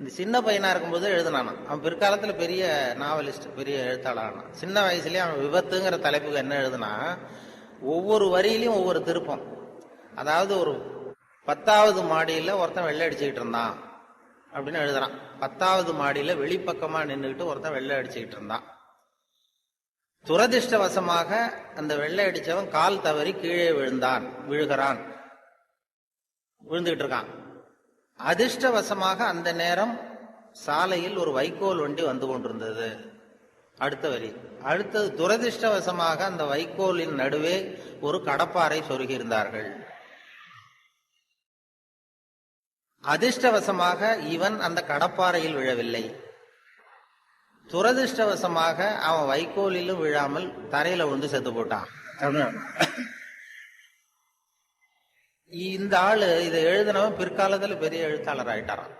இந்த சின்ன பையனா இருக்கும்போது எழுதினானான் அவன் பிற்காலத்துல பெரிய நாவலிஸ்ட் பெரிய எழுத்தாளரானான். சின்ன வயசுலயே அவன் விபத்துங்கிற தலைப்புக்கு என்ன எழுதுனா ஒவ்வொரு வரியிலையும் ஒவ்வொரு திருப்பம். அதாவது ஒரு பத்தாவது மாடியில ஒருத்தன் வெள்ளை அடிச்சுக்கிட்டு இருந்தான் அப்படின்னு எழுதுறான். பத்தாவது மாடியில வெளிப்பக்கமா நின்றுக்கிட்டு ஒருத்தன் வெள்ளை அடிச்சுக்கிட்டு இருந்தான். துரதிர்ஷ்டவசமாக அந்த வெள்ளை அடிச்சவன் கால் தவறி கீழே விழுந்தான் விழுகிறான் விழுந்துகிட்டு இருக்கான். அதிர்ஷ்டவசமாக அந்த நேரம் சாலையில் ஒரு வைக்கோல் வண்டி வந்து கொண்டிருந்தது. அடுத்த வரி. அடுத்தது துரதிர்ஷ்டவசமாக அந்த வைக்கோலின் நடுவே ஒரு கடப்பாரை சொருகியிருந்தார்கள். அதிர்ஷ்டவசமாக இவன் அந்த கடப்பாறையில் விழவில்லை. துரதிர்ஷ்டவசமாக அவன் வைக்கோலிலும் விழாமல் தரையில விழுந்து செத்து போட்டான். இந்த ஆளு இதை எழுதினவன் பிற்காலத்துல பெரிய எழுத்தாளர் ஆயிட்டாரான்